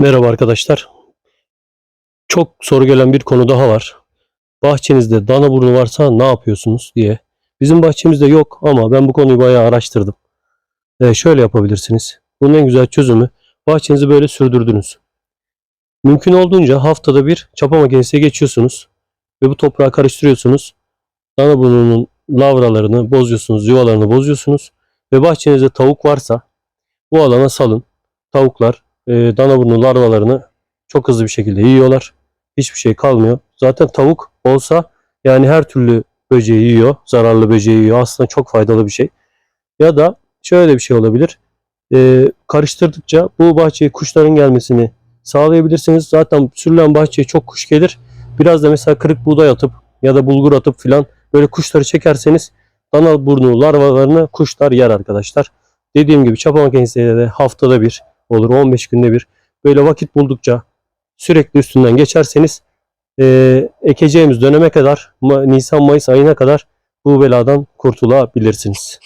Merhaba arkadaşlar. Çok soru gelen bir konu daha var. Bahçenizde dana burnu varsa ne yapıyorsunuz diye. Bizim bahçemizde yok ama ben bu konuyu bayağı araştırdım. Ee, şöyle yapabilirsiniz. Bunun en güzel çözümü bahçenizi böyle sürdürdünüz. Mümkün olduğunca haftada bir çapa makinesine geçiyorsunuz ve bu toprağı karıştırıyorsunuz. Dana burnunun lavralarını bozuyorsunuz, yuvalarını bozuyorsunuz ve bahçenizde tavuk varsa bu alana salın. Tavuklar e, dana burnu larvalarını çok hızlı bir şekilde yiyorlar. Hiçbir şey kalmıyor. Zaten tavuk olsa yani her türlü böceği yiyor. Zararlı böceği yiyor. Aslında çok faydalı bir şey. Ya da şöyle bir şey olabilir. E, karıştırdıkça bu bahçeye kuşların gelmesini sağlayabilirsiniz. Zaten sürülen bahçeye çok kuş gelir. Biraz da mesela kırık buğday atıp ya da bulgur atıp filan böyle kuşları çekerseniz dana burnu larvalarını kuşlar yer arkadaşlar. Dediğim gibi çapa makinesiyle de haftada bir olur 15 günde bir böyle vakit buldukça sürekli üstünden geçerseniz eee, ekeceğimiz döneme kadar Ma- Nisan Mayıs ayına kadar bu beladan kurtulabilirsiniz.